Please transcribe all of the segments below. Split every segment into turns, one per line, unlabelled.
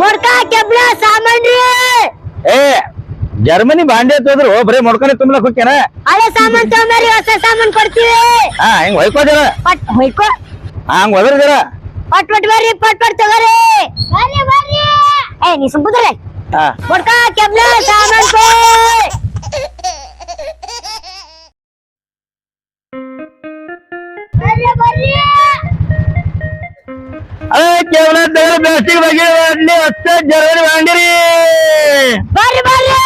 ಮುಡ್ಕ ಕೆಬ್ಲ ಸಾಮಾನ್ರಿ
ಏ ಜರ್ಮನಿ ಬಾಂಡೆ ತೋದ್ರು ಬರೀ ಮೊಡ್ಕನೆ ತುಂಬಲಕ್ ಹೋಗ್ಯಾನ?
ಹಳೆ ಸಾಮಾನ್ ತಗೊಂಬರಿ ಹೊಸ ಸಾಮಾನ್ ಕೊಡ್ತೀವಿ.
ಹಾ ಹೆಂಗ್ ಹೊಯ್ಕೋ ಜರ
ಪಟ್ ಹೊಯ್ಕೋ.
ಹಂಗ್ ಹೋದ್ರ ಜರ
ಪಟ್ ಪಟ್ ಬರ್ರಿ ಪಟ್ ಪಟ್ ತಗೋರಿ. ಬರ್ರಿ ಬರ್ರಿ. ಏ ನೀ ಸುಮ್ಮನೆ
ಹಾ.
ಮೊಡ್ಕ ಕೆಬ್ಲ ಸಾಮಾನ್ ಕೋ
ಕೇವಲ ದೇವರ ಪ್ಲಾಸ್ಟಿಕ್ ಬಗ್ಗೆ ಮಾಡ್ಲಿ ಅಷ್ಟ ಜರ್ಮನಿ ಮಾಡಿರಿ
ಬರ್ರಿ ಬರ್ರಿ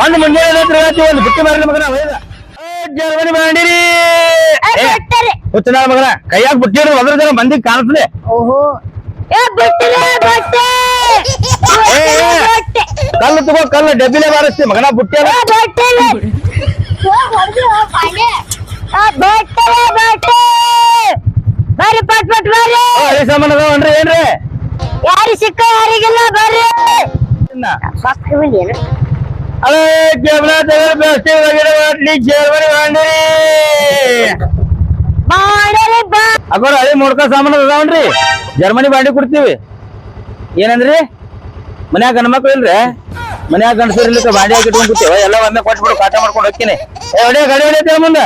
ಒಂದು ಮುಂದೆ ಒಂದು ಬುಟ್ಟಿ ಮಾರಲಿ ಮಗನ ಒಯ್ದ.
ಮಾಡಿರಿ
ಹುಚ್ಚನ ಮಗನ ಕೈಯಾಗ ಬುಟ್ಟಿ ಹಿಡಿದು ಅದ್ರ ಜನ ಮಂದಿಗೆ ಕಾಣಿಸ್ಲಿ
ಓಹೋ.
ಕಲ್ಲು ತಗೋ ಕಲ್ಲು ಡಬ್ಬಿಲೆ ಬಾರಿಸ್ತಿ ಮಗನ ಬುಟ್ಟಿ
ಬಟ್ಟೆ ಬಟ್ಟೆ.
ಓ, ಹಳೆ ಸಾಮಾನ್ ಅದಾವನ್ರಿ ಏನ್ರಿ?
ಯಾರು ಸಿಕ್ಕ ಯಾರಿಗಿಲ್ಲ ಬರ್ರಿ. ಸಕ್ಕ ಏನು
ಅದೇ ಮಾಡಲಿ
ಬಾ!
ಹಳೆ ಮೊಡ್ಕ ಸಾಮಾನು ಅದಾವನ್ರಿ? ಜರ್ಮನಿ ಬಾಂಡಿ ಕೊಡ್ತೀವಿ. ಏನಂದ್ರಿ? ಮನ್ಯಾಗ ಗಂಡ ಮಕ್ಳು ಇಲ್ರಿ? ಮನ್ಯಾಗ ಗಂಡಸರು ಇರ್ಲಿಕ್ಕೆ ಬಾಂಡಿ ಹಾಕಿ ಇಟ್ಕೊಂಡ್ ಕೂತೀವ ಎಲ್ಲ ಒಮ್ಮೆ ಕೊಟ್ಬಿಡು ಕಾಟ ಮಾಡ್ಕೊಂಡು ಹೋಗ್ತೀನಿ. ಏ ಹೊಡೆ ಗಾಡಿ ಮುಂದೆ.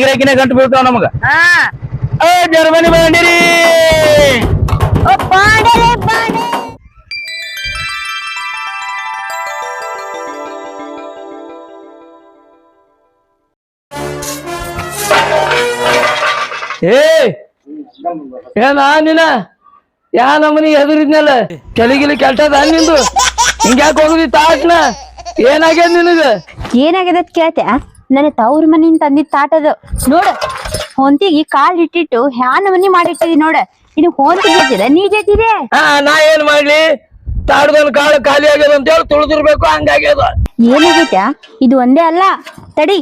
ಗಿರಾಕಿನ ಗಂಟು ಬೀಳ್ತಾವ ನಮಗ. ಏ ಜರ್ಮನಿ ಬಾಂಡಿರಿ
ಓ
ಏ ಏನ ನೀನ ಯಾ ನಮ್ಮನಿ ಎದುರಿದ್ನಲ್ಲ? ಕೆಲಿಗಿಲಿ ಕೆಟ್ಟದ ನಿಂದು? ಹಿಂಗ್ಯಾಕ್ ಹೋಗುದಿ ತಾಟ್ನ? ಏನಾಗ್ಯದ ನಿನಗ?
ಏನಾಗ್ಯದ ಕೇಳ್ತೆ ನನ್ನ ತವ್ರ ಮನೆಯಿಂದ ತಂದಿದ್ ತಾಟದು ನೋಡ ಹೊಂತಿಗೆ ಕಾಲ್ ಇಟ್ಟಿಟ್ಟು ಹ್ಯಾನ್ ಮನಿ ಮಾಡಿಟ್ಟಿದಿ ನೋಡ. ಇನ್ನು ಹೊಂತಿ ಜೊತಿದ ನೀ ಜೊತಿದೆ
ಹಾ ನಾ ಏನ್ ಮಾಡ್ಲಿ? ತಾಡ್ದನ್ ಕಾಳು ಖಾಲಿ ಆಗ್ಯದ ಅಂತ ಹೇಳಿ ತುಳಿದಿರ್ಬೇಕು ಹಂಗಾಗ್ಯದ
ಏನಾಗೈತ ಇದು ಒಂದೇ ಅಲ್ಲ. ತಡಿ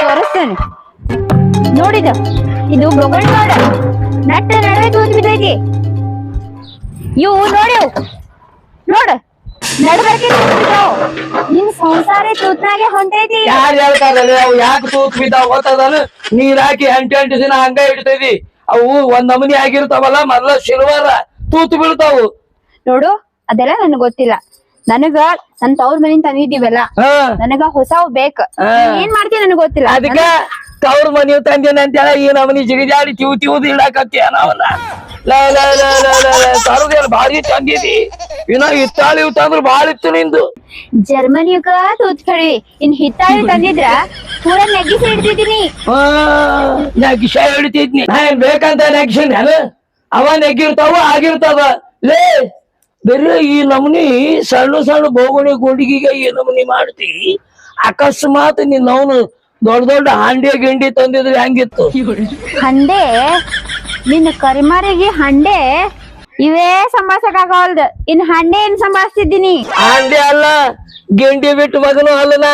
ತೋರಿಸ್ತೇನೆ. ನೋಡಿದ? ಇದು ನೋಡ ನಟ್ಟ ನಡುವೆ ತೂತ್ ಬಿದ್ದೈತಿ ಇವು ನೋಡ್ಯವು ನೋಡ. ನಿನ್ ಸಂಸಾರ ತೂತ್ನಾಗೆ ಹೊಂಟೈತಿ
ಯಾರು ಹೇಳ್ತಾರಲ್ಲ ಅವು ಯಾಕೆ ತೂತ್ ಬಿದ್ದಾವ ನೀರ್ ಹಾಕಿ ಎಂಟು ಎಂಟು ದಿನ ಹಂಗ ಇಡ್ತೈತಿ ಅವು ಒಂದ್ ನಮನಿ ಆಗಿರ್ತಾವಲ್ಲ ಮೊದ್ಲ ಸಿಲ್ವರ ತೂತ್ ಬೀಳ್ತಾವು
ನೋಡು ಅದೆಲ್ಲ ನನಗ್ ಗೊತ್ತಿಲ್ಲ. ನನಗ ನನ್ ತವ್ರ ಮನಿಂದ ತಂದಿದ್ದೀವಲ್ಲ
ಹಾ.
ನನಗ ಹೊಸಾವ್ ಬೇಕ. ಏನ್ ಮಾಡ್ತೀನಿ ನನಗ್ ಗೊತ್ತಿಲ್ಲ.
ಅದಕ್ಕ ತವ್ರ ಮನಿ ತಂದೇನ ಅಂತೇಳ ಈ ನಮನಿ ಜಿಗಿಜಾಡಿ ತಿವ್ ತಿವ್ದು ಇಡಾಕತ್ತಿ ನಾವಲ್ಲ? ತರದೇನು ಭಾರಿ ತಂದಿದಿ ಇನ್ನ ಹಿತ್ತಾಳಿ ಇವ್ ತಂದ್ರ ಭಾಳ ಇತ್ತು ನಿಂದು.
ಜರ್ಮನಿಗ ತೂತ್ ಕಡಿ ಇನ್ ಹಿತ್ತಾಳಿ ತಂದಿದ್ರ ಪೂರ ನೆಗಿಸ ಹಿಡ್ತಿದ್ದೀನಿ
ಆ, ನೆಗ್ಶ ಹಿಡಿತಿದ್ನಿ ನಾ ಏನ್ ಬೇಕಂತ ನೆಗ್ಸಿನ್ ಅವ ನೆಗ್ಗಿರ್ತಾವ ಆಗಿರ್ತಾವ. ಲೇ ಬೇರೆ ಈ ನಮನಿ ಸಣ್ಣ ಸಣ್ಣ ಬೋಗುಣಿ ಗುಂಡಿಗೆ ಈ ನಮನಿ ಮಾಡ್ತಿ. ಅಕಸ್ಮಾತ್ ನಿನ್ನವನು ದೊಡ್ಡ ದೊಡ್ಡ ಹಾಂಡಿ ಗಿಂಡಿ ತಂದಿದ್ರೆ ಹೆಂಗಿತ್ತು?
ಹಂಡೆ ನಿನ್ನ ಕರಿಮಾರಿಗೆ ಹಂಡೆ ಇವೇ ಸಂಭಾಳ್ಸಕ್ಕಾಗವಲ್ದು ಇನ್ ಹಂಡೆ ಏನ್ ಸಂಭಾಳಿಸ್ತಿದ್ದೀನಿ
ಹಂಡೆ ಅಲ್ಲ, ಗೆಂಡಿ ಬಿಟ್ಟು ಮಗನು ಅಲ್ಲನ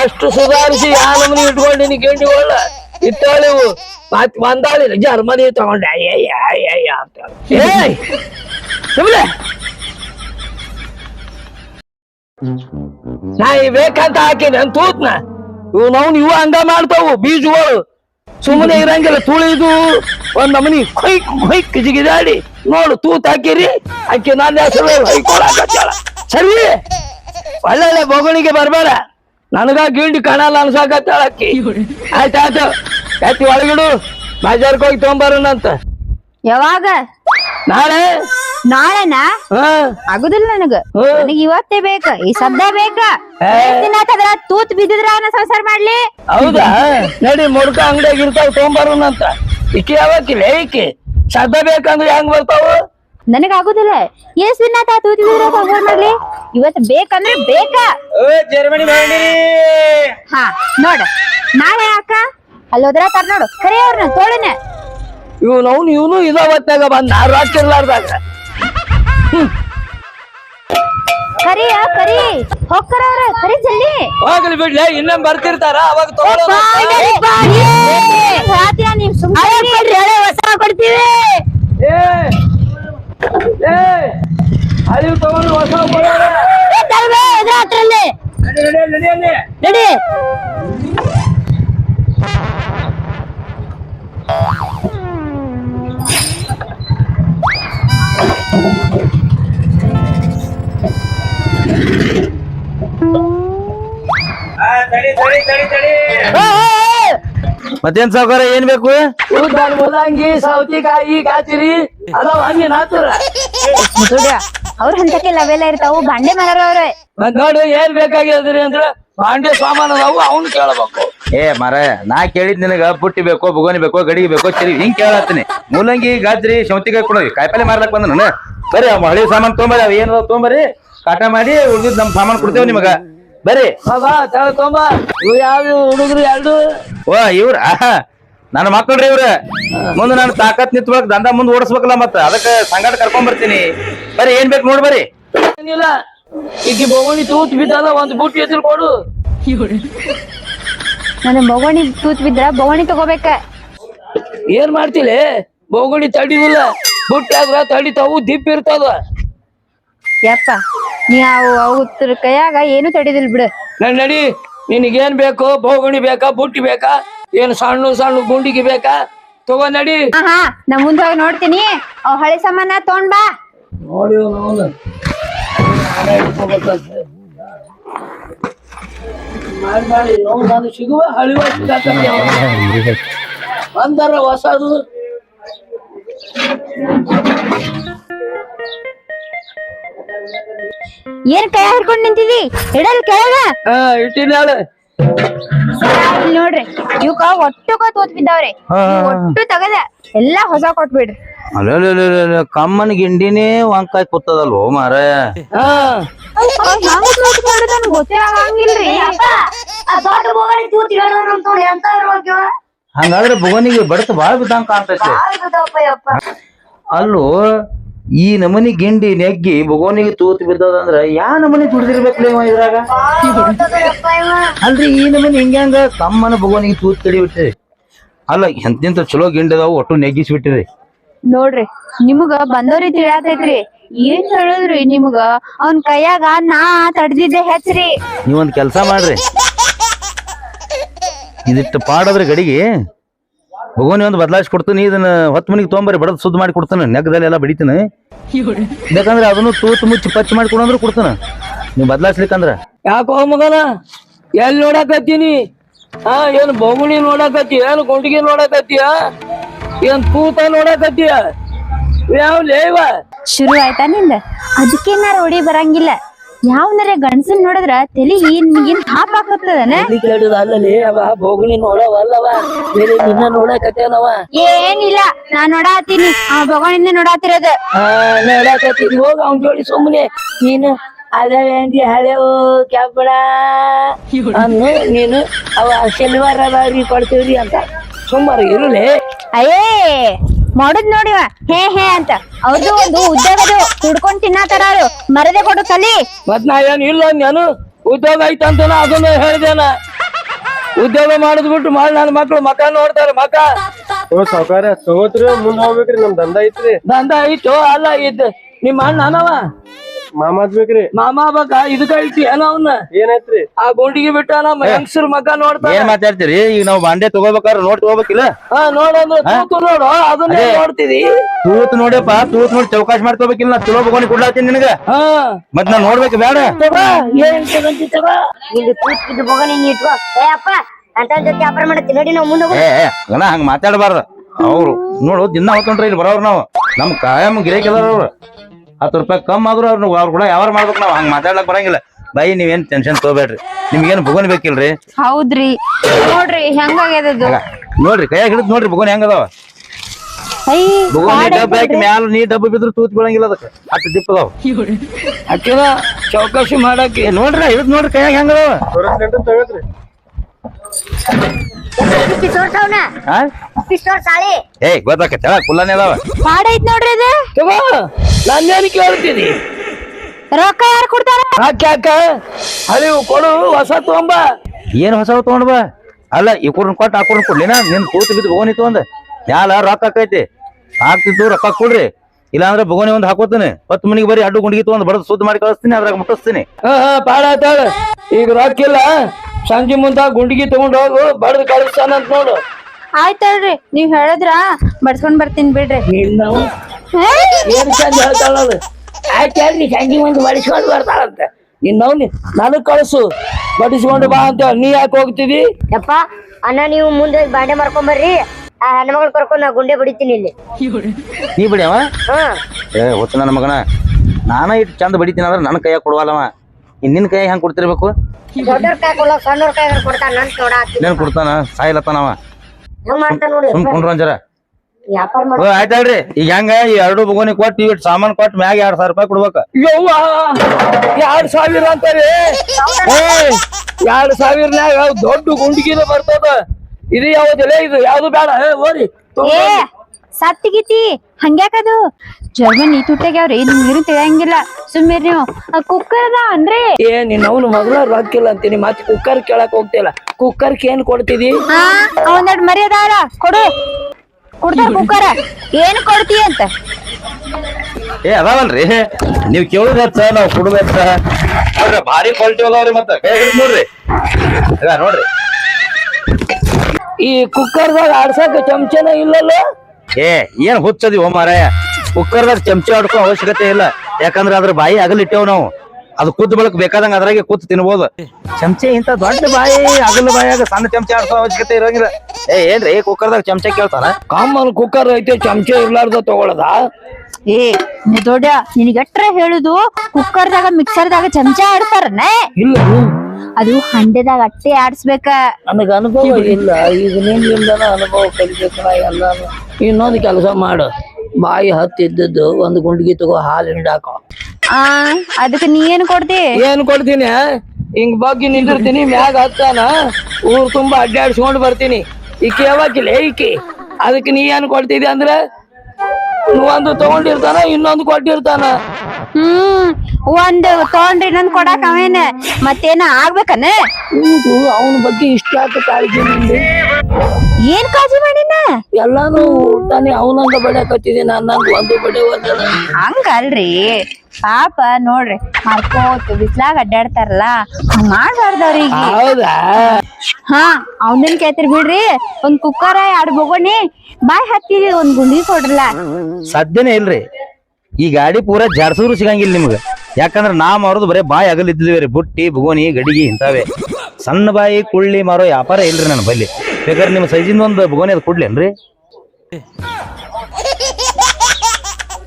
ಎಷ್ಟು ಸುಧಾರಿಸಿ ಯಾ ನಮನಿ ಇಟ್ಕೊಂಡಿನಿ ಗಿಂಡಿ ಒಳ್ಳ. ಇತ್ತಾಳಿವು ಮತ್ ಒಂದಾಳಿ ಜರ್ಮನಿ ತಗೊಂಡೆ. ಸುಮ್ನೆ. ನಾ ಬೇಕಂತ ಹಾಕಿನಿ ಅಂತ ತೂತ್ನ. ಇವ್ ನಾವು ಇವು ಹಂಗ ಮಾಡ್ತಾವು, ಬೀಜಗಳು. ಸುಮ್ಮನೆ ಇರಂಗಿಲ್ಲ, ತುಳಿದು ಒಂದ್ ನಮನಿ ಕೊಯ್ಕ್ ಕೊಯ್ಕ್ ಜಿಗಿದಾಡಿ ನೋಡು, ತೂತ್ ಹಾಕಿರಿ ಅಕ್ಕಿ ನನ್ನ ಹೆಸರು ಹೊಯ್ಕೊಳಕತ್ತಾಳ ಸರಿ ಒಳ್ಳೆ ಬೊಗಳಿಗೆ ಬರ್ಬೇಡ. ನನಗ ಗಿಂಡಿ ಕಾಣಲ್ಲ ಅನ್ಸಾಕತ್ತಾಳ ಅಕ್ಕಿ ಆಯ್ತಾಯ್ತು, ಎತ್ತಿ ಒಳಗಿಡು ಬಜಾರ್ಗೆ ಹೋಗಿ ತೊಗೊಂಬರೋಣಂತ.
ಯಾವಾಗ?
ನಾಳೆ?
ನಾಳೆನಾ? ಆಗುದಿಲ್ಲ ನನಗ.
ಹ್ಮ್.
ಇವತ್ತೇ ಬೇಕ ಈ ಸದ್ದ ಬೇಕ. ಆತದ್ರ ತೂತ್ ಬಿದ್ದಿದ್ರ ನಾ ಸಂಸಾರ ಮಾಡ್ಲಿ?
ಹೌದಾ? ನಡಿ ಮುಡ್ಕ ಅಂಗಡಿಯಾಗ ಇರ್ತಾವ ತೊಗೊಂಬರೋಣಂತ ಇಕ್ಕಿ ಯಾವಕ್ಕಿಲ್ಲ ಈಕಿ ಸದ್ದ ಬೇಕಂದ್ರೆ ಹೆಂಗ್ ಬರ್ತಾವ?
ನನಗ ಆಗುದಿಲ್ಲ. ಎಷ್ಟ್ ದಿನ ಆತ ತೂತ್ ಬಿದ್ದಿದ್ರ ಸಂಸಾರ ಮಾಡ್ಲಿ? ಇವತ್ ಬೇಕಂದ್ರೆ ಬೇಕ.
ಜರ್ಮನಿ
ಹಾ ನೋಡ. ನಾಳೆ ಅಕ್ಕ ಅಲ್ಲಿ ಹೋದ್ರ ತರ ನೋಡು. ಕರಿ ಅವ್ರನ್ನ ತೋಳನ.
ಇವ್ನು ಅವ್ನು ಇವನು ಇದಾವತ್ತಾಗ ಬಂದ ರೊಕ್ಕ ಇರ್ಲಾರ್ದಾಗ.
ಕರಿಯ ಕರಿ ಹೊಕ್ಕರ ಅವ್ರ. ಕರಿ ಜಲ್ದಿ
ಹೋಗ್ಲಿ ಬಿಡ್ಲಿ ಇನ್ನೊಮ್ಮೆ ಬರ್ತಿರ್ತಾರ ಅವಾಗ
ನೀವ್ ಸುಮ್ಮನೆ
ಹೊಸ ಕೊಡ್ತೀವಿ.
ಏ ಏ. ಅಳಿವು ತಗೊಂಡು ಹೊಸ ಕೊಡೋಣ.
ಏ, ತರ್ಬೇ, ಇದ್ರ ಹತ್ರಲ್ಲಿ
ನಡಿ, ನಡಿ, ನಡಿ ಅಲ್ಲಿ.
ನಡಿ.
ಮತ್ತೇನ್ ಸಾವುಕಾರ ಏನ್ ಬೇಕು?
ಮೂಲಂಗಿ ಸೌತಿಕಾಯಿ ಕಾಚಿರಿ. ಅದಾವ ಹಂಗೆ ನಾತರ.
ಅವ್ರ ಹಂತಕ್ಕೆ ಲವೆಲ್ಲ ಇರ್ತಾವು. ಬಾಂಡೆ ಮರರ ಅವ್ರೆ.
ಮತ್ ನೋಡು ಏನ್ ಬೇಕಾಗಿದ್ರಿ ಅಂದ್ರ ಬಾಂಡೆ ಸಾಮಾನು ಅದಾವು ಅವ್ನು ಕೇಳಬೇಕು.
ಏ ಮರ ನಾ ಕೇಳಿದ್ ನಿನಗ ಪುಟ್ಟಿ ಬೇಕೋ ಬುಗೋನಿ ಬೇಕೋ ಗಡಿಗೆ ಬೇಕೋ ಚರಿ ಹಿಂಗ್ ಕೇಳತ್ತೀನಿ. ಮೂಲಂಗಿ ಗಾಜ್ರಿ ಸೌತಿಕಾಯಿ ಕೊಡೋವಿ ಕಾಯಿಪಲ್ಲೆ ಮಾರ್ಲಕ್ ಬಂದ ನಾನು ಬರ್ರಿ ಅವ್ ಹಳಿ ಸಾಮಾನ್ ತೊಗೊಂಬರಿ ಅವ್ ಏನ್ ತೊಗೊಂಬರಿ ಕಾಟ ಮಾಡಿ ಉಳಿದ್ ನಮ್ ಸಾಮಾನ್ ಕೊಡ್ತೇವ್ ನಿಮಗ. ಬರ್ರಿ.
ಇವ್ ಯಾವ ಹುಡುಗರು ಎರಡು
ಓ ಇವ್ರ ನನ್ನ ಮಕ್ಕಳ್ರಿ ಇವ್ರ. ಮುಂದೆ ನಾನು ತಾಕತ್ ನಿಂತ್ಬೇಕು ದಂಡ ಮುಂದೆ ಓಡಿಸ್ಬೇಕಲ್ಲ ಮತ್ತ. ಅದಕ್ಕೆ ಸಂಗಡ ಕರ್ಕೊಂಡ್ ಬರ್ತೀನಿ ಬರ್ರಿ ಏನ್ ಬೇಕು ನೋಡ್ ಬರ್ರಿ.
ಏನಿಲ್ಲ. ಈಗ ಬೋಗಣಿ ತೂತ್ ಬಿದ್ದಲ್ಲ ಒಂದ್ ಬುಟ್ಟಿ ಹೆಸರು ಕೊಡು.
ನನ್ನ ಬೋಗಣಿ ತೂತ್ ಬಿದ್ರ ಬೋಗಣಿ ತಗೋಬೇಕ.
ಏನ್ ಮಾಡ್ತಿಲಿ? ಬೋಗಣಿ ತಡಿದಿಲ್ಲ ಬುಟ್ಟಿ ಆದ್ರ ತಡಿತಾವು ದಿಪ್ಪ ಇರ್ತದ.
ಯಪ್ಪ ನೀ ಅವು ಅವ್ರ ಕೈಯಾಗ ಏನು ತಡಿದಿಲ್ ಬಿಡು.
ನನ್ ನಡಿ. ನಿನಗೇನ್ ಬೇಕು? ಬೋಗುಣಿ ಬೇಕಾ ಬುಟ್ಟಿ ಬೇಕಾ? ಏನು ಸಣ್ಣ ಸಣ್ಣ ಗುಂಡಿಗೆ ಬೇಕಾ? ತಗೋ ನಡಿ.
ಹಾ ನಾ ಮುಂದ್ ಹೋಗಿ ನೋಡ್ತೀನಿ. ಅವ್ ಹಳೆ ಸಾಮಾನ ತಗೊಂಡ್ ಬಾ.
ನೋಡಿ ನಾನು ಸಿಗುವ ಹಳಿವ ಅಂದಾರ ಹೊಸದು.
ಏನ್ ಕೈ ಹರ್ಕೊಂಡ್ ನಿಂತಿದಿ? ಇಡಲ್ ಕೆಳಗ?
ಆ ಇಟ್ಟಿನಾಳ
ಇಲ್ಲಿ ನೋಡ್ರಿ ಇವಕ್ಕ ಒಟ್ಟುಕ ತೂತ್ ಬಿದ್ದಾವ್ರಿ ಇವ್ ಒಟ್ಟು ತಗದ ಎಲ್ಲಾ ಹೊಸ ಕೊಟ್ಬಿಡ್ರಿ.
ಅಲ್ಲ ಕಮ್ಮನ್ ಗಿಂಡಿನೇ ವಂಕಾಯ್ ಕೂತದಲ್ವೋ ಮಾರ?
ಹಾ.
ಹ್ಯಾಂಗ ತೂತ್ ಮಾಡೋದ್ ನನ್ಗ್ ಗೊತ್ತೇ ಆಗಂಗಿಲ್ರಿ?
ಹಂಗಾದ್ರೆ ಬುಗೋನಿಗೆ ಬಡತ ಬಾಳ ಬಿದ್ದಂಗ ಕಾಣ್ತೈತಿ. ಅಲ್ಲೋ ಈ ನಮನಿ ಗಿಂಡಿ ನೆಗ್ಗಿ ಭಗವನಿಗೆ ತೂತ್ ಬಿದ್ದದಂದ್ರ ಯಾ ನಮನಿ ದುಡ್ದಿರ್ಬೇಕ್ಲಿ ಇವ ಇದ್ರಾಗ. ಅಲ್ರಿ ಈ ನಮನಿ ಹಿಂಗ್ಯಾಂಗ ತಮ್ಮನ ಭಗವನಿಗೆ ತೂತ್ ಬಿಟ್ಟಿರಿ ಅಲ್ಲ ಎಂತೆಂತ ಚಲೋ ಗಿಂಡಿ ಅದಾವ ಒಟ್ಟು ನೆಗ್ಗಿಸಿ ಬಿಟ್ಟಿರಿ.
ನೋಡ್ರಿ ನಿಮಗ ಬಂದವ್ರಿ ತಿಳಿಯಾತೈತ್ರಿ. ಏನ್ ಹೇಳಿದ್ರಿ ನಿಮಗ? ಅವ್ನ್ ಕೈಯಾಗ ನಾ ತಡ್ದಿದ್ದೆ ಹೆಚ್ರಿ
ನೀವೊಂದ್ ಕೆಲ್ಸ ಮಾಡ್ರಿ. ಇದಿಟ್ಟು ಪಾಡದ್ರ ಗಡಿಗೆ ಭಗವನಿ ಒಂದು ಬದಲಾಯಿಸಿ ಕೊಡ್ತೀನಿ ಇದನ್ನ ಹೊತ್ತು ಮನಿಗೆ ತೊಗೊಂಬರಿ ಬಡದ್ ಸುದ್ದ ಮಾಡಿ ಕೊಡ್ತಾನೆ ನೆಗದಲ್ಲಿ ಎಲ್ಲ ಬಡಿತೀನಿ. ಯಾಕಂದ್ರೆ ಅದನ್ನು ತೂತು ಮುಚ್ಚಿ ಪಚ್ಚ ಮಾಡಿ ಕೊಡಂದ್ರೆ ಕೊಡ್ತಾನೆ. ನೀವು ಬದಲಾಯಿಸ್ಲಿಕ್ಕಂದ್ರ.
ಯಾಕೋ ಮಗನ? ಎಲ್ಲಿ ನೋಡಕತ್ತೀನಿ? ಹಾ ಏನು ಬೋಗುಣಿ ನೋಡಕತ್ತಿ ಏನು ಗುಂಡಿಗೆ ನೋಡಕತ್ತೀಯ? ಏನ್ ತೂತ ನೋಡಕತ್ತೀಯ? ಯಾವ ಲೇವ?
ಶುರು ಆಯ್ತಾ ನಿಂದ? ಅದಕ್ಕೆ ನಾ ಹೊಡಿ ಬರಂಗಿಲ್ಲ. ಯಾವನರ ಗಂಡಸನ್ ನೋಡಿದ್ರ ತಲಿ ಏನ್ ಹಾಪ್ ಹಾಕತ್ತದನ
ಕೇಳುದ ಅಲ್ಲಲ್ಲಿ ಅವ ಬೋಗುಣಿ ನೋಡವಲ್ಲವ ಬೇರೆ ನಿನ್ನ ನೋಡಕತ್ತೇನವ
ಏನಿಲ್ಲ ನಾ ನೋಡಾತೀನಿ ಆ ಭಗವಾನಿಂದ ನೋಡಾತಿರೋದ.
ನೋಡಾಕತ್ತೀನಿ. ಹೋಗ ಅವ್ನ್ ಜೋಡಿ ಸುಮ್ಮನೆ ನೀನು ಅದೇಂದಿ ಹಳೆವು ಕೆಬ್ಬಣ ಅನ್ನು ನೀನು ಅವ ಶನಿವಾರ ಬಾರಿ ಕೊಡ್ತೀವ್ರಿ ಅಂತ. ಸುಮಾರು ಇರುಳೆ
ಅಯ್ಯೇ ಮಾಡುದ್ ನೋಡಿವ ಹೇ ಹೇ ಅಂತ. ಅವ್ರದ್ದು ಒಂದು ಉದ್ಯೋಗದು ಕುಡ್ಕೊಂಡ್ ಮರದೆ ಕೊಡು ಕಲಿ
ಮತ್ ನಾ ಏನ್ ಇಲ್ಲ ನಾನು. ಉದ್ಯೋಗ ಐತಂತ ಅದನ್ನ ಹೇಳಿದೇನ. ಉದ್ಯೋಗ ಮಾಡುದ್ ಬಿಟ್ಟು ಮಾಡಿ ನನ್ನ ಮಕ್ಳು ಮಕ ನೋಡ್ತಾರ ಮಕ.
ಓ ಸಾವ್ಕಾರ ತಗೋತ್ರಿ ಮುಂದ್ ಹೋಗ್ಬೇಕ್ರಿ ನಮ್ ದಂಧ ಐತ್ರಿ.
ದಂಧ ಐತು ಅಲ್ಲ ಇದ್ ನಿಮ್ಮ ಅಣ್ಣ ಅನವ
ಮಾಮ ಹಚ್ಬೇಕ್ರಿ?
ಮಾಮ ಬಕ ಇದಕ್ಕ ಐತಿ ಏನೋ ಅವನ್ನ
ಏನಾಯ್ತ್ರಿ?
ಆ ಗುಂಡಿಗೆ ಬಿಟ್ಟ ನಮ್ಮ ಹೆಂಗಸರ್ ಮಗ ನೋಡ್ತಾರ
ಏನ್ ಮಾತಾಡ್ತೀರಿ? ಈಗ ನಾವು ಬಾಂಡೆ ತಗೋಬೇಕಾದ್ರೆ ನೋಡಿ ತಗೋಬೇಕಿಲ್ಲ?
ಹಾ ನೋಡಂದ್ರೆ ತೂತು ನೋಡು ಅದನ್ನೇ ನೋಡ್ತಿದಿ
ತೂತ್ ನೋಡಪ್ಪ ತೂತ್ ನೋಡಿ ಚೌಕಾಶ್ ಮಾಡ್ಕೋಬೇಕಿಲ್ಲ ನಾ ಚಲೋ ಬಗೋನಿ ಕೊಡ್ಲಾತೀನಿ ನಿನಗ.
ಹಾ.
ಮತ್ ನಾ ನೋಡ್ಬೇಕು ಬೇಡ.
ತಗೋ ಏನ್ ತಗೊಂತಿ ತಗೋ.
ಇಲ್ಲಿ ತೂತ್ ಬಿದ್ದ ಬೋಗಣಿ ನೀ ಇಟ್ಕೋ. ಏ ಅಪ್ಪ ಅಂತ ಜೊತೆ ವ್ಯಾಪಾರ ಮಾಡತ್ತಿ. ನಡಿ ನಾವು ಮುಂದೆ
ಏ ಏ, ಗಣ ಹಂಗ ಮಾತಾಡಬಾರ್ದು. ಅವ್ರು ನೋಡು ದಿನ ಹೊತ್ತೊಂಡ್ರಿ ಇಲ್ಲಿ ಬರೋರು ನಾವು. ನಮ್ ಕಾಯಂ ಗಿರಾಕಿ ಅದಾರ ಅವ್ರು. ಹತ್ತು ರೂಪಾಯಿ ಕಮ್ಮಿ ಆದ್ರೂ ಅವ್ರು ಅವ್ರು ಕೂಡ ಯಾವ ಮಾಡ್ಬೇಕು ನಾವು ಹಂಗೆ ಮಾತಾಡ್ಲಕ್ ಬರಂಗಿಲ್ಲ. ಬೈ ನೀವೇನ್ ಟೆನ್ಷನ್ ತಗೋಬೇಡ್ರಿ. ನಿಮ್ಗೇನು ಭುಗನ್ ಬೇಕಿಲ್ರಿ?
ಹೌದ್ರಿ. ನೋಡ್ರಿ
ಹೆಂಗಾಗ್ಯದ ನೋಡ್ರಿ ಕೈಯಾಗ ಹಿಡಿದ್ ನೋಡ್ರಿ ಭುಗನ್ ಹೆಂಗ್ ಅದಾವ?
ಐ
ಬುಗೋನಿ ಡಬ್ಬ ಹಾಕಿ ಮ್ಯಾಲ ನೀ ಡಬ್ಬ ಬಿದ್ರು ತೂತ್ ಬೀಳಂಗಿಲ್ಲ ಅದಕ್ಕೆ. ಅಷ್ಟು ದಿಪ್ಪ ಅದಾವ.
ಅಕ್ಕಿನ ಚೌಕಾಶಿ ಮಾಡಕ್ಕೆ.
ಏ ನೋಡ್ರಿ ಹಿಡಿದ್ ನೋಡ್ರಿ ಕೈಯಾಗ ಹೆಂಗ್ ಅದಾವ?
ತೋರಿಸ್ಲೇನ್ರಿ ತಗೋತ್ರಿ
ಇಷ್ಟಿ ತೋರ್ಸವ್ನ
ಆ?
ಇಷ್ಟಿ ತೋರ್ಸ್ ತಾಳಿ
ಏಯ್ ಗೊತ್ತಾಕೈತೆ ಹೇಳ ಕುಲ್ಲನೇ ಅದಾವ.
ಮಾಡೈತ್ ನೋಡ್ರಿ ಅದು?
ನಾನೇನು ಕೇಳ್ತೀನಿ
ರೊಕ್ಕ ಯಾರು ಕೊಡ್ತಾರ?
ಹಾಕಿ ಹಾಕ ಕೊಡು ಹೊಸ ತಗೊಂಬ.
ಏನು ಹೊಸ ತಗೊಂಡ್ಬ ಬಾ? ಅಲ್ಲ ಈ ಕೊಡ್ ಕೊಟ್ಟು ಆ ಕೊಡ್ಲಿ. ಕೊಡ್ಲಿನ ನಿನ್ ಕೂತು ಬಿದ್ದು ಬಗೋನಿ ತಗೊಂಡ್ ಯಾಲ ರೊಕ್ಕ ಆಕೈತಿ ಹಾಕ್ತಿದ್ದು ರೊಕ್ಕ ಕೊಡ್ರಿ. ಇಲ್ಲಾಂದ್ರೆ ಬಗೋನಿ ಒಂದು ಹಾಕೋತೀನಿ. ಹತ್ತು ಮನಿಗೆ ಬರೀ ಅಡ್ಡು ಗುಂಡಿಗೆ ತಗೊಂಡ್ ಬಡದ್ ಸುದ್ದ ಮಾಡಿ ಕಳಿಸ್ತೀನಿ ಅದ್ರಾಗ ಮುಟ್ಟಿಸ್ತೀನಿ.
ಹಾ ಆತಾಳ ಈಗ ರೊಕ್ಕಿಲ್ಲ ಸಂಜೆ ಮುಂದ ಗುಂಡಿಗೆ ತಗೊಂಡ್ ಹೋಗು ಬಡದು ಕಳಿಸ್ತಾನ ಅಂತ ನೋಡು.
ಆಯ್ತಲ್ರಿ ನೀವ್ ಹೇಳಿದ್ರ ಬಡ್ಸ್ಕೊಂಡ್ ಬರ್ತೀನಿ ಬಿಡ್ರಿ.
ನಾವು ಏನ್ ಚಂದ ಹೇಳ್ತಾಳದು ಆಚಾರ್ಯ ಸಂಜೆ ಮುಂದೆ ಬಡಿಸ್ಕೊಂಡು ಬರ್ತಾಳಂತ. ಇನ್ನವ್ನಿ ನನಗ್ ಕಳಿಸು. ಬಡಿಸ್ಕೊಂಡು ಬಾ ಅಂತ ನೀ ಯಾಕೆ ಹೋಗ್ತಿದಿ
ಯಪ್ಪ ಅಣ್ಣ ನೀವು ಮುಂದೆ ಬಾಂಡೆ ಮಾಡ್ಕೊಂಬರ್ರಿ ಆ ಹೆಣ್ಮಗಳು ಕರ್ಕೊಂಡು ನಾ ಗುಂಡೆ ಬಡಿತೀನಿ ಇಲ್ಲಿ.
ನೀ ಬಿಡ್ಯಾವ
ಹಾ.
ಏ ಹೊತ್ತು ನನ್ನ ಮಗನ. ನಾನ ಇಟ್ಟು ಚಂದ ಬಡಿತೀನಿ ಅಂದ್ರೆ ನನ್ನ ಕೈಯಾಗ ಕೊಡುವಲ್ಲವ. ಇನ್ ನಿನ್ ಕೈಯಾಗ ಹೆಂಗ್ ಕೊಡ್ತಿರ್ಬೇಕು?
ದೊಡ್ಡವ್ರ ಕೈ ಕೊಡೋ ಸಣ್ಣವ್ರ ಕೈ ಕೊಡ್ತಾನ? ನನ್ ನೋಡ
ಇನ್ನೇನ್ ಕೊಡ್ತಾನ? ಸಾಯಿಲತ್ತಾನವ
ಹೆಂಗ್ ಮಾಡ್ತಾನ ನೋಡಿ
ಸುಮ್ ಕುಂಡ್ರ ಆಯ್ತಾಳ್ರಿ ಈಗ ಹೆಂಗ? ಈ ಎರಡು ಬಗೋನಿ ಕೊಟ್ಟು ಇವ್ ಸಾಮಾನ್ ಕೊಟ್ಟು ಮ್ಯಾಗ ಎರಡ್ ಸಾವಿರ ರೂಪಾಯಿ ಕೊಡ್ಬೇಕ.
ಯವ್ವ ಎರಡ್ ಸಾವಿರ ಅಂತಾರೆ. ಏ! ಎರಡ್ ಸಾವಿರನ್ಯಾಗ ದೊಡ್ಡ ಗುಂಡಿಗಿನ ಬರ್ತದ. ಇದು ಯಾವ್ದಿಲ್ಲ ಇದು ಯಾವ್ದು ಬೇಡ ಓರಿ
ಏ ಸತ್ತಿಗಿತಿ ಹಂಗ್ಯಾಕದು ಜರ್ಮನಿ ತುಟ್ಟಾಗ್ಯಾವ್ರಿ ನಿಮ್ಗೇನು ತಿಳಿಯಂಗಿಲ್ಲ. ಸುಮ್ಮನೆ ನೀವು. ಕುಕ್ಕರ್ ಅದ ಅಂದ್ರೆ?
ಏ ನಿನ್ನ ಅವನು ಮಗಳ ರೊಕ್ಕಿಲ್ಲ ಅಂತೀನಿ. ಮತ್ತೆ ಕುಕ್ಕರ್ ಕೇಳಕ್ ಹೋಗ್ತಿಲ್ಲ. ಕುಕ್ಕರ್ಗೆ ಏನ್ ಕೊಡ್ತಿದಿ?
ಹಾ ಒಂದೆರಡು ಮರಿ ಅದಾರ ಕೊಡು. ಕೊಡ್ತಾರ ಕುಕ್ಕರ? ಏನ್ ಕೊಡ್ತಿ ಅಂತ?
ಏ ಅದಾವಲ್ರಿ. ನೀವ್ ಕೇಳುದ ನಾವ್ ಕೊಡುದ ಭಾರಿ ಕ್ವಾಲಿಟಿ ಅದಾವ್ರಿ ಮತ್ತ. ಕೈ ಹಿಡ್ದ್ ನೋಡ್ರಿ. ಇದ ನೋಡ್ರಿ.
ಈ ಕುಕ್ಕರ್ದಾಗ ಆಡ್ಸಕ್ ಚಮಚನ ಇಲ್ಲಲ್ಲ?
ಏ ಏನ್ ಹುಚ್ಚದಿ ಓ ಮಾರಾಯ. ಕುಕ್ಕರ್ದಾಗ ಚಮಚ ಆಡ್ಕೋ ಅವಶ್ಯಕತೆ ಇಲ್ಲ. ಯಾಕಂದ್ರ ಅದ್ರ ಬಾಯಿ ಅಗಲಿಟ್ಟೇವ್ ನಾವು. ಅದು ಕುದ್ದ ಬಳಕ ಬೇಕಾದಂಗ ಅದ್ರಾಗೆ ಕೂತ್ ತಿನ್ಬೋದು. ಚಮಚೆ ಇಂತ ದೊಡ್ಡ ಬಾಯಿ ಅಗಲ ಬಾಯಾಗ ಸಣ್ಣ ಚಮಚೆ ಆಡ್ಸೋ ಅವಶ್ಯಕತೆ ಇರಂಗಿಲ್ಲ. ಏ ಏನ್ರಿ ಕುಕ್ಕರ್ದಾಗ ಚಮಚೆ ಕೇಳ್ತಾನ
ಕಾಮನ್ ಕುಕ್ಕರ್ ಐತೆ ಚಮಚೆ ಇರ್ಲಾರ್ದ ತಗೊಳದ?
ಏ ನೀ ದೊಡ್ಡ ನಿನಗಟ್ರ ಹೇಳುದು ಕುಕ್ಕರ್ದಾಗ ಮಿಕ್ಸರ್ದಾಗ ಚಮಚೆ ಆಡ್ತಾರನೇ?
ಇಲ್ಲ.
ಅದು ಹಂಡೆದಾಗ ಅಟ್ಟೆ ಆಡ್ಸ್ಬೇಕ.
ನನಗ ಅನುಭವ ಇಲ್ಲ. ಈಗ ನಿನ್ನಿಂದನ ಅನುಭವ ಕಲಿಬೇಕು ಎಲ್ಲಾನು. ಇನ್ನೊಂದು ಕೆಲಸ ಮಾಡು. ಬಾಯಿ ಹತ್ತಿದ್ದದ್ದು ಒಂದು ಗುಂಡಿಗೆ ತಗೋ ಹಾಲು ಹಿಂಡಾಕೋ.
ಆ ಅದಕ್ಕೆ ನೀ ಏನ್ ಕೊಡ್ತಿ?
ಏನ್ ಕೊಡ್ತೀನಿ? ಹಿಂಗ್ ಬಗ್ಗಿ ನಿಂದಿರ್ತೀನಿ ಮ್ಯಾಗ ಹತ್ತಾನ ಊರ್ ತುಂಬಾ ಅಡ್ಡಾಡ್ಸ್ಕೊಂಡ್ ಬರ್ತೀನಿ. ಈಕೆ ಯಾವಾಗಿಲ್ಲ ಈಕಿ ಅದಕ್ಕೆ ನೀ ಏನ್ ಕೊಡ್ತಿದ್ದೆ ಅಂದ್ರೆ ಒಂದು ತಗೊಂಡಿರ್ತಾನ ಇನ್ನೊಂದು ಕೊಟ್ಟಿರ್ತಾನ.
ಹ್ಮ್ ಒಂದ್ ತಗೊಂಡ್ರಿ ಇನ್ನೊಂದ್ ಕೊಡಾಕ ಅವೇನ. ಮತ್ತೇನ ಆಗ್ಬೇಕನ
ಹೌದು ಅವನ ಬಗ್ಗೆ ಇಷ್ಟ ಕಾಳಜಿ ನಿಂದು.
ಏನ್ ಕಾಜಿ ಮಾಡಿನ
ಎಲ್ಲಾನು ತಾನೇ ಅವನಂಗ ಕಟ್ಟಿದೀನಿ ನನ್ನಂಗ ಒಂದು ಬಡೆ ಒಂದಲ್ಲ
ಹಂಗಲ್ರಿ. ಪಾಪ ನೋಡ್ರಿ ಮಾಡ್ಕೋತ ಬಿಸ್ಲಾಗ ಅಡ್ಡಾಡ್ತಾರಲ್ಲ ಮಾಡ್ಬಾರ್ದ ಅವ್ರಿಗೆ
ಹೌದಾ?
ಹಾ ಅವನ ಕೇಳ್ತಿರ್ ಬಿಡ್ರಿ ಒಂದ್ ಕುಕ್ಕರ ಎರಡ್ ಬೋಗೋಣಿ ಬಾಯ್ ಹತ್ತಿ ಒಂದ್ ಗುಂಡಿ ಕೊಡ್ರಲ್ಲ.
ಸಾಧ್ಯನೇ ಇಲ್ರಿ. ಈ ಗಾಡಿ ಪೂರಾ ಜಾಡ್ಸೂರು ಸಿಗಂಗಿಲ್ಲ ನಿಮ್ಗೆ. ಯಾಕಂದ್ರೆ ನಾ ಮಾರೋದು ಬರೀ ಬಾಯಿ ಅಗಲಿದ್ದೀವಿ ರೀ ಬುಟ್ಟಿ ಬುಗೋನಿ ಗಡಿಗೆ ಇಂತಾವೆ ಸಣ್ಣ ಬಾಯಿ ಕುಳ್ಳಿ ಮಾರೋ ವ್ಯಾಪಾರ ಇಲ್ರಿ ನನ್ನ ಬಲ್ಲಿ. ಬೇಕಾದ್ರೆ ನಿಮ್ಮ ಸೈಜಿಂದ ಒಂದು ಬುಗೋನಿ ಅದು ಕೊಡ್ಲೇನ್ರಿ?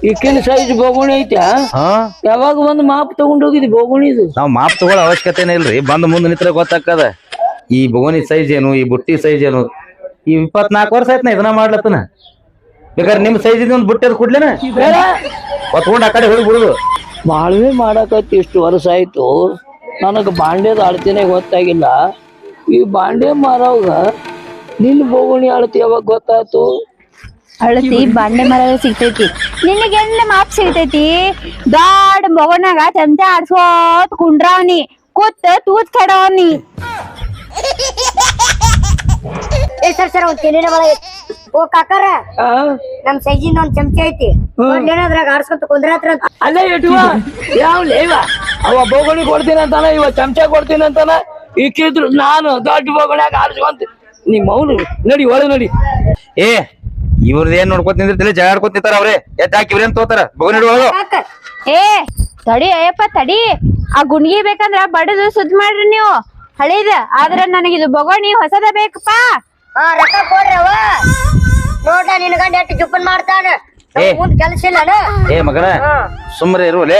ಈಕಿನ ಸೈಜ್ ಬೋಗುಣಿ ಐತೆ
ಹಾ.
ಯಾವಾಗ ಬಂದು ಮಾಪ್ ತಗೊಂಡ್ ಹೋಗಿದ್ದಿ ಬೋಗುಣಿದು
ನಾವು ಮಾಪ್ ತಗೊಳ್ಳೋ ಅವಶ್ಯಕತೆನೇ ಇಲ್ರಿ. ಬಂದ್ ಮುಂದ್ ನಿತ್ರ ಗೊತ್ತಾಕದ ಈ ಬುಗೋನಿ ಸೈಜ್ ಏನು ಈ ಬುಟ್ಟಿ ಸೈಜ್ ಏನು? ಈ ಇಪ್ಪತ್ನಾಲ್ಕು ವರ್ಷ ಆಯ್ತನ ಇದನ್ನ ಮಾಡ್ಲತ್ತನ? ಬೇಕಾದ್ರೆ ನಿಮ್ ಸೈಜ್ ಒಂದು ಬುಟ್ಟಿ ಅದು ಕೊಡ್ಲೇನ?
ಬೇಡ.
ಹೊತ್ಕೊಂಡ್ ಆ ಕಡೆ ಹೋಗಿ ಬಿಡುದು.
ಬಾಳ್ವೆ ಮಾಡಕತ್ತಿ ಇಷ್ಟು ವರ್ಷ ಆಯ್ತು. ನನಗ ಬಾಂಡ್ಯದ ಅಳತೆನೆ ಗೊತ್ತಾಗಿಲ್ಲ. ಈ ಬಾಂಡೆ ಮಾರವಾಗ ನಿನ್ನ ಬೋಗುಣಿ ಅಳತಿ ಯಾವಾಗ ಗೊತ್ತಾಯ್ತು
ಅಳತಿ ಬಾಂಡೆ ಮರ ಸಿಗ್ತೈತಿ. ನಿನಗೆಲ್ಲ ಮಾಪ್ ಸಿಗ್ತೈತಿ. ದೊಡ್ಡ ಬೊಗಣಾಗ ಚಂತೆ ಆಡ್ಸೋತ್ ಕುಂಡ್ರಾವ್ನಿ. ಕೂತ್ ತೂತ್ ಕೆಡವನಿ.
ಏ ಸರ್ ಸರ್ ಒಂದ್ ಒಳಗ ಓ ಕಾಕಾರ.
ಆ?
ನಮ್ ಸೈಜಿನ ಒಂದ್ ಚಮಚ ಐತಿ. ಅದ್ರಾಗ ಆಡ್ಸ್ಕೊಂತ ಕುಂದ್ರಾತ್ರ ಅಂತ.
ಅಲ್ಲೇ ಇಟ್ವ ಯಾವ ಇವ ಅವ ಬೋಗುಣಿ ಕೊಡ್ತೀನಿ ಅಂತಾನ ಇವ ಚಮಚ ಕೊಡ್ತೀನಿ ಅಂತಾನ ಇಕ್ಕಿದ್ರು ನಾನು ದೊಡ್ಡ ಬೋಗುಣಿಯಾಗ ಆರಿಸ್ಕೊಂತ ನಿಮ್ಮ ಮೌನು. ನಡಿ ಒಳ ನಡಿ.
ಏ ಇವ್ರದ್ದು ಏನ್ ನೋಡ್ಕೊತ ನಿಂದಿರ್ತಿಲ್ಲ ಜಗಳ ಆಡ್ಕೊತ ನಿಂತಾರ ಅವ್ರೆ. ಎತ್ತ ಹಾಕಿವ್ರಿ ಇವ್ರೇನ್ ತೋತಾರ ಬಗು ನಡಿ
ಕಾಕ
ಏ ತಡಿ ಅಯ್ಯಪ್ಪ ತಡಿ. ಆ ಗುಣ್ಗಿ ಬೇಕಂದ್ರ ಬಡದು ಸುದ್ ಮಾಡ್ರಿ ನೀವು. ಹಳೇದ ನನಗೆ ಇದು ಬಗೋಣಿ ಹೊಸದ ಬೇಕಪ್ಪ.
ಆ ರೊಕ್ಕ ಕೊಡ್ರಿ ಅವ ನೋಡ ನಿನ್ ಗಂಡ ಎಷ್ಟು ಜುಪ್ಪನ್ ಮಾಡ್ತಾನ.
ಏ.
ಮುಂದ್ ಕೆಲ್ಸ ಇಲ್ಲ
ಏ ಮಗನ ಸುಮ್ಮನೆ ಇರುವಲೆ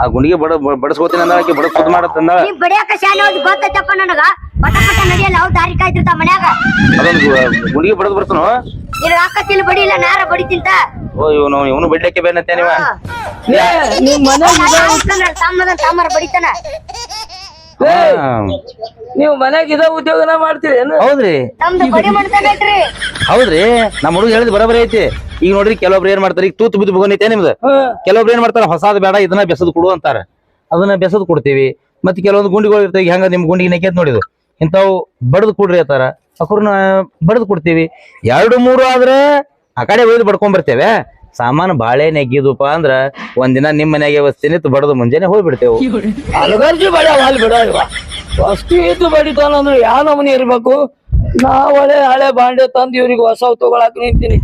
ಆ ಗುಂಡಿಗೆ ಬಡ ಬಡಸ್ಕೋತೀನಿ ಅಂದ ಆಕಿ ಬಡಸ್ ಸುದ್ದ ಮಾಡತ್ತಂದ
ನೀ ಬಡಿಯಾಕ ಶಾಲೆ ಹೋಗಿ ಗೊತ್ತೈತಪ್ಪ ನನಗ. ಪಟ ಪಟ ನಡಿಯಲ್ಲ ದಾರಿ ಕಾಯ್ತಿರ್ತಾವ ಮನ್ಯಾಗ.
ಅದೊಂದು ಗುಂಡಿಗೆ ಬಡದ್ ಬರ್ತಾನೋ?
ನೀನ್ ಹಾಕತ್ತಿಲ್ಲ ಬಡಿಲ್ಲ ನಾರ ಬಡಿತಿಂತ
ಓ ಇವನು ಇವನು ಬಿಡ್ಲಿಕ್ಕೆ ಬೇನತ್ತೆ ನೀವ?
ನಿಮ್ ಮನ್ಯಾಗ
ತಾಮದ ತಾಮರ ಬಡಿತಾನ.
ನೀವು ಮನ್ಯಾಗ ಇದ ಉದ್ಯೋಗನ ಮಾಡ್ತೀರಿ ಏನು?
ಹೌದ್ರಿ.
ನಮ್ದು ಬಡಿ ಮಾಡ್ತಾನೈತ್ರಿ
ಹೌದ್ರಿ. ನಮ್ಮ ಹುಡುಗ ಹೇಳಿದ್ ಬರೋಬರಿ ಐತಿ. ಈಗ ನೋಡ್ರಿ ಕೆಲವೊಬ್ರು ಏನ್ ಮಾಡ್ತಾರೆ ಈಗ ತೂತ್ ಬಿದ್ದು ಬುಗೋನೈತೆ ನಿಮ್ದು. ಕೆಲವೊಬ್ರು ಏನ್ ಮಾಡ್ತಾರ ಹೊಸಾದ್ ಬೇಡ ಇದನ್ನ ಬೆಸದ್ ಕೊಡು ಅಂತಾರ. ಅದನ್ನ ಬೆಸದ್ ಕೊಡ್ತೀವಿ. ಮತ್ತೆ ಕೆಲವೊಂದು ಗುಂಡಿಗಳು ಇರ್ತವೆ ಈಗ ಹೆಂಗ ನಿಮ್ ಗುಂಡಿಗೆ ನೆಕ್ಕೇತ್ ನೋಡಿದ್ವು ಇಂಥವು ಬಡದ್ ಕೊಡ್ರಿ ಅಂತಾರ. ಅಕ್ರನ್ನ ಬಡದ್ ಕೊಡ್ತೀವಿ. ಎರಡು ಮೂರು ಆದ್ರೆ ಆ ಕಡೆ ಒಯ್ದು ಬಡ್ಕೊಂಡ್ಬರ್ತೇವೆ ಸಾಮಾನು ಬಾಳೆ ನೆಗ್ಗಿದುಪಾ ಅಂದ್ರ ಒಂದಿನ ನಿಮ್ ಮನೆಗೆ ವಸ್ತಿನಿತ್ತು ಬಡದು ಮುಂಜಾನೆ ಹೋಗ್ಬಿಡ್ತೇವೆ.
ಅಲಗರ್ಜಿ ಬಡ ಅಷ್ಟು ಬಡಿತಾನ ಅಂದ್ರೆ ಯಾವ ನಮೂನಿ ಇರ್ಬೇಕು? ನಾ ಹಳೆ ಬಾಂಡೆ ತಂದು ಇವ್ರಿಗೆ ಹೊಸ ತಗೊಳಕ್ ನಿಂತೀನಿ.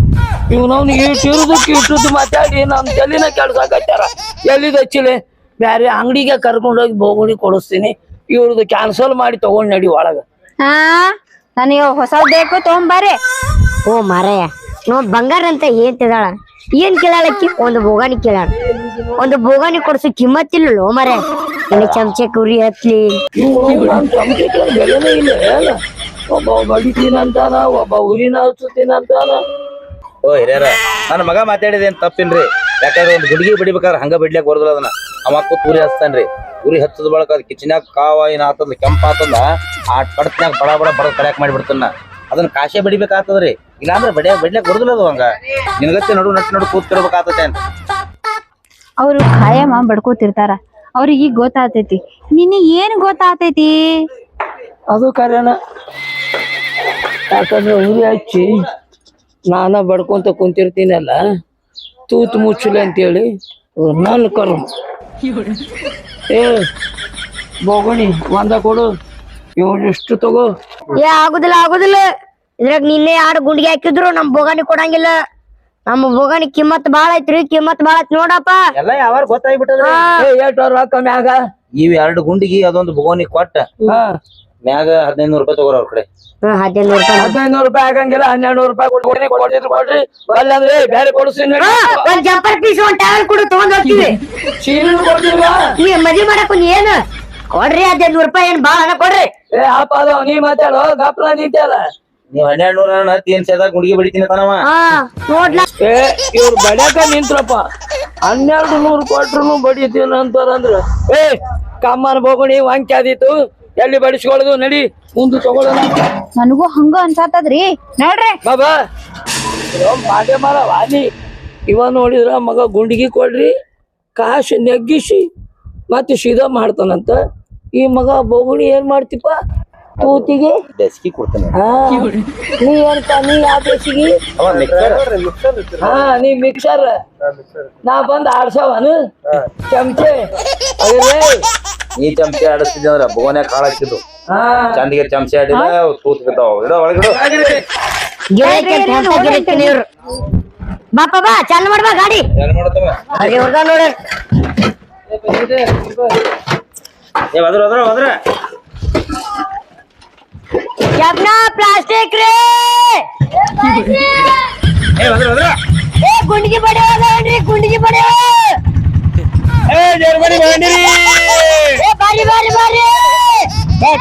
ಇವ್ ಇಟ್ಟಿರುದು ಇಟ್ಟದ್ದು ಮಾತಾಡಿ ನಮ್ ತಲಿನ ಕೆಲ್ಸ ಕಟ್ಟಾರ ಎಲ್ಲಿದ ಹಚ್ಚಿಲೆ? ಬ್ಯಾರೆ ಅಂಗಡಿಗೆ ಕರ್ಕೊಂಡೋಗಿ ಬೋಗುಣಿ ಕೊಡಿಸ್ತೀನಿ. ಇವ್ರದ್ದು ಕ್ಯಾನ್ಸಲ್ ಮಾಡಿ ತಗೊಂಡ್ ನಡಿ ಒಳಗ.
ಹಾ ನನಗೆ ಹೊಸ ಬೇಕು ತಗೊಂಬಾರಿ
ಓ ಮಾರಾಯ ನೋ ಬಂಗಾರ ಅಂತ ಏನ್ ತಿದಾಳ ಏನ್ ಕೇಳಾಳಕ್ಕಿ ಒಂದು ಬೋಗಾಣಿ ಕೇಳಾಳ. ಒಂದು ಬೋಗಾಣಿ ಕೊಡ್ಸು ಕಿಮ್ಮತ್ತಿಲ್ಲೋ ಮಾರೇ ಇನ್ನು ಚಮಚೆ ಕುರಿ ಹತ್ಲಿ.
ಒಬ್ಬ ಬಡಿ ತಿನ್ನಂತಾನ ಒಬ್ಬ ಬಡಿತೀನಂತಾನ ಒಬ್ಬ ಉರಿನ ಹಚ್ಚುತ್ತೀನಂತಾನ.
ಓ ಹಿರಿಯರ ನನ್ನ ಮಗ ಮಾತಾಡಿದೇನ್ ತಪ್ಪಿಲ್ರಿ ಯಾಕಂದ್ರೆ ಒಂದು ಗುಡಿಗಿ ಬಿಡಿಬೇಕಾದ್ರೆ ಹಂಗ ಬಿಡ್ಲಿಕ್ ಬರೋದಿಲ್ಲ ಅದನ್ನ. ಅವ ಕೂತ್ ಉರಿ ಹಚ್ತಾನ್ರಿ. ಉರಿ ಹಚ್ಚದ ಬಳಕ ಅದ್ ಕಿಚನ್ಯಾಗ ಕಾವ ಏನ್ ಆತಂದ ಕೆಂಪ ಆತಂದ ಆ ಕಡತ್ನಾಗ ಬಡ ಬಡ ಬಡ ಕಡ್ಯಾಕ್ ಮಾಡಿಬಿಡ್ತಾನ ಅದನ್ನ ಕಾಶೆ ಬಡಿಬೇಕಾಗ್ತದ್ರಿ ಇಲ್ಲಾಂದ್ರೆ ಬಡ ಬಿಡ್ಲಿಕ್ ಬರೋದಿಲ್ಲ ಅದು ಹಂಗ. ನಿನಗತ್ತೆ ನಡು ನಟ್ ನಡು ಅಂತ.
ಅವ್ರು ಖಾಯಮ ಬಡ್ಕೋತಿರ್ತಾರ. ಅವ್ರಿಗೆ ಈಗ ಗೊತ್ತಾತೈತಿ. ನಿನ್ನ ಏನ್ ಗೊತ್ತಾತೈತಿ?
ಅದು ಕರೆನ. ಯಾಕಂದ್ರೆ ಉರಿ ಹಚ್ಚಿ ನಾನ ಬಡ್ಕೊಂತ ಕುಂತಿರ್ತೀನಲ್ಲ ತೂತ್ ಮುಚ್ಚಲೆ ಅಂತೇಳಿ ನನ್ನ ಕರು. ಏ ಬೋಗಣಿ ಒಂದ ಕೊಡು. ಇವ್ನು ಎಷ್ಟು ತಗೋ.
ಏ ಆಗುದಿಲ್ಲ ಆಗುದಿಲ್ಲ. ಇದ್ರಾಗ ನಿನ್ನೆ ಯಾರು ಗುಂಡಿಗೆ ಹಾಕಿದ್ರು ನಮ್ ಬೋಗಾಣಿ ಕೊಡಂಗಿಲ್ಲ. ನಮ್ಮ ಬೋಗಾಣಿ ಕಿಮ್ಮತ್ ಬಾಳ ಐತ್ರಿ ಕಿಮ್ಮತ್ ಬಾಳ ಐತ್ ನೋಡಪ್ಪ.
ಎಲ್ಲ ಯಾವಾಗ ಗೊತ್ತಾಗ್ಬಿಟ್ಟದ
ಏ ಎಷ್ಟು ರೊಕ್ಕ ಮ್ಯಾಗ?
ಇವ್ ಎರಡು ಗುಂಡಿಗೆ ಅದೊಂದು ಬೋಗಾನಿ ಕೊಟ್ಟ.
ಹಾ.
ಮ್ಯಾಗ ಹದಿನೈದು ನೂರು ರೂಪಾಯಿ ತಗೋರ ಅವ್ರ ಕಡೆ.
ಹ್ಮ್ ಹದಿನೈದು ರೂಪಾಯಿ.
ಹದಿನೈದು ರೂಪಾಯಿ ಆಗಂಗಿಲ್ಲ ಹನ್ನೆರಡು ನೂರು ರೂಪಾಯಿ ಕೊಡ್ತೀನಿ ಕೊಡ್ತಿದ್ರು ಕೊಡ್ರಿ ಅಲ್ಲಂದ್ರೆ ಬೇರೆ ಕೊಡಿಸ್ತೀನಿ
ಒಂದ್ ಜಂಪರ್ ಪೀಸ್ ಒಂದ್ ಟವಲ್ ಕೊಡು ತಗೊಂಡ್ ಹೋಗ್ತೀವಿ. ನೀ ಮದ್ವಿ ಮಾಡಕ್ ನೀ ಏನು ಕೊಡ್ರಿ ಹದಿನೈದು ರೂಪಾಯಿ ಏನ್ ಬಾ ಹಣ ಕೊಡ್ರಿ.
ಏ ಅಪ್ಪ ಅದಾವ ನೀ ಮಾತಾಡೋ ಗಪ್ಲ ನಿಂತಲ್ಲ
ನೀವ್ ಹನ್ನೆರಡು ನೂರ ತೀನ್ ಸೇದಾಗ ಗುಂಡಿಗೆ ಬಿಡಿತೀನಿ ತನವ?
ಹಾ ನೋಡ್ಲಾ.
ಏ ಇವ್ರು ಬಡ್ಯಾಕ ನಿಂತ್ರಪ್ಪ. ಹನ್ನೆರಡು ನೂರು ಕೊಟ್ರು ಬಡಿತೀನಿ ಅಂತಾರಂದ್ರ. ಏ ಕಮ್ಮನ ಬೋಗುಣಿ ವಂಕ್ ಆದಿತ್ತು ಎಲ್ಲಿ ಬಡಿಸ್ಕೊಳ್ಳೋದು? ನಡಿ. ಮುಂದೆ ತಗೊಳ್ಳೋಣ.
ನನಗೂ ಹಂಗ ಅನ್ಸಾತದ್ರಿ. ನೋಡ್ರಿ.
ಬಾಬಾ. ಮಾಡೇ ಮಾಡ ವಾಲಿ ಇವ ನೋಡಿದ್ರ ಮಗ ಗುಂಡಿಗೆ ಕೊಡ್ರಿ ಕಾಶು ನೆಗ್ಗಿಸಿ ಮತ್ತೆ ಸೀದಾ ಮಾಡ್ತಾನಂತ. ಈ ಮಗ ಬೋಗುಣಿ ಏನ್ ಮಾಡ್ತಿಪ್ಪ? ತೂತಿಗೆ?
ಬೆಸ್ಕಿ ಕೊಡ್ತಾನೆ.
ಹಾ. ನೀ ಅಂತ ನೀ ಯಾವ ಬೇಸಿಗೆ ಹಾ ನೀ ಮಿಕ್ಸರ್ ನಾ ಬಂದ್ ಆಡ್ಸವನು. ಚಮಚೆ.
ನೀ ಚಮಚೆ ಆಡಿಸ್ತಿದ್ದೆ ಅಂದ್ರೆ ಭುವನ್ಯಾಗ ಹಾಳಾಗ್ತಿದ್ದು
ಹಾಕಿದ್ದು.
ಚಂದಿಗೆ ಚಮಚೆ ಆಡಿಲ್ಲ ತೂತ್ ಬಿದ್ದಾವ. ಇಡೋ ಒಳಗಿಡು.
ಬಾಪ ಬಾ ಚಾಲು ಮಾಡ್ಬಾ ಗಾಡಿ. ನೋಡ.
ಏ
ಪ್ಲಾಸ್ಟಿಕ್ ರೀ?
ಏ ಒದ್ರ ಒದ್ರ.
ಏ ಗುಂಡಿಗೆ ಬಡಿಯೋದ್ರಿ ಗುಂಡಿಗೆ ಬಡಿಯವ
ಏ ಜರ್ಮನಿ ಬಂದಿರಿ
ಏ ಬಾರಿ ಬಾರಿ ಬಾರಿ ಏ